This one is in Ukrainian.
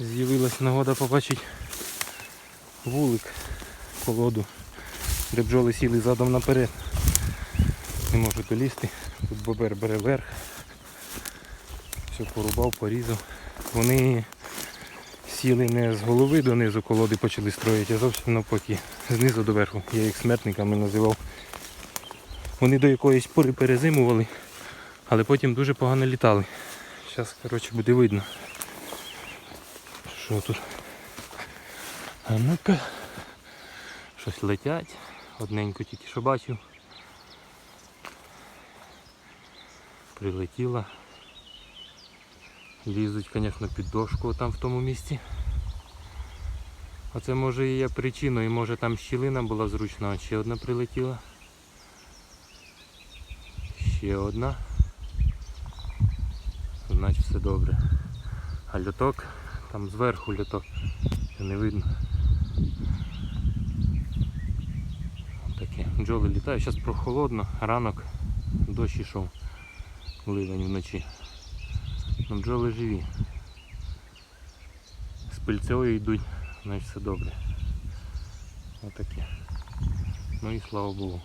З'явилась нагода побачити вулик, колоду, де бджоли сіли задом наперед. Не можу долізти. Тут бобер бере верх. Все порубав, порізав. Вони сіли не з голови донизу колоди почали строїти, а зовсім навпаки. Знизу до верху. Я їх смертниками називав. Вони до якоїсь пори перезимували, але потім дуже погано літали. Зараз, коротше, буде видно. Що тут? А ну-ка. Щось летять. Одненько тільки що бачив. Прилетіла. Лізуть, звісно, під дошку там в тому місці. Оце може і є причиною, може там щілина була зручна, а ще одна прилетіла. Ще одна. Значить все добре. А льоток, там зверху ще не видно. Таке. Бджоли літають, зараз прохолодно, ранок, дощ ішов, ливень вночі. Ну, бджоли живі. З пильцею йдуть, значить все добре. Отаке. Ну і слава Богу.